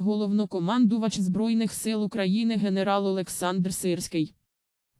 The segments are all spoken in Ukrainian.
Головнокомандувач Збройних сил України генерал Олександр Сирський.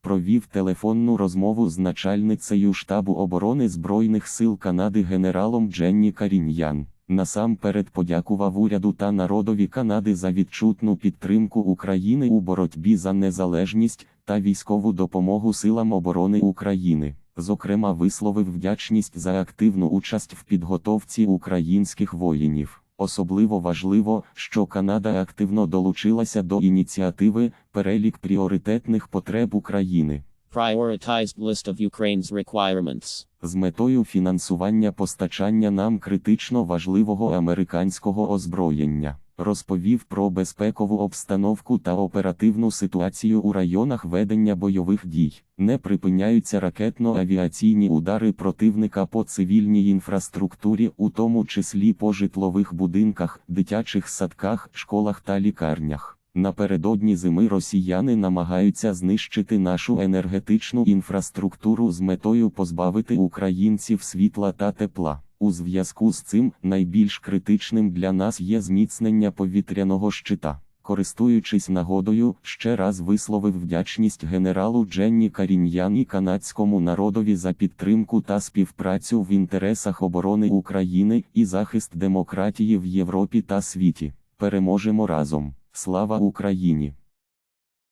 провів телефонну розмову з начальницею штабу оборони Збройних сил Канади генералом Дженні Каріньян. Насамперед подякував уряду та народові Канади за відчутну підтримку України у боротьбі за незалежність та військову допомогу силам оборони України. Зокрема, висловив вдячність за активну участь в підготовці українських воїнів. Особливо важливо, що Канада активно долучилася до ініціативи Перелік пріоритетних потреб України Prioritized list of Ukraine's requirements. з метою фінансування постачання нам критично важливого американського озброєння. Розповів про безпекову обстановку та оперативну ситуацію у районах ведення бойових дій. Не припиняються ракетно-авіаційні удари противника по цивільній інфраструктурі, у тому числі по житлових будинках, дитячих садках, школах та лікарнях. Напередодні зими росіяни намагаються знищити нашу енергетичну інфраструктуру з метою позбавити українців світла та тепла. У зв'язку з цим найбільш критичним для нас є зміцнення повітряного щита. Користуючись нагодою, ще раз висловив вдячність генералу Дженні Каріньян і канадському народові за підтримку та співпрацю в інтересах оборони України і захист демократії в Європі та світі. Переможемо разом. Слава Україні!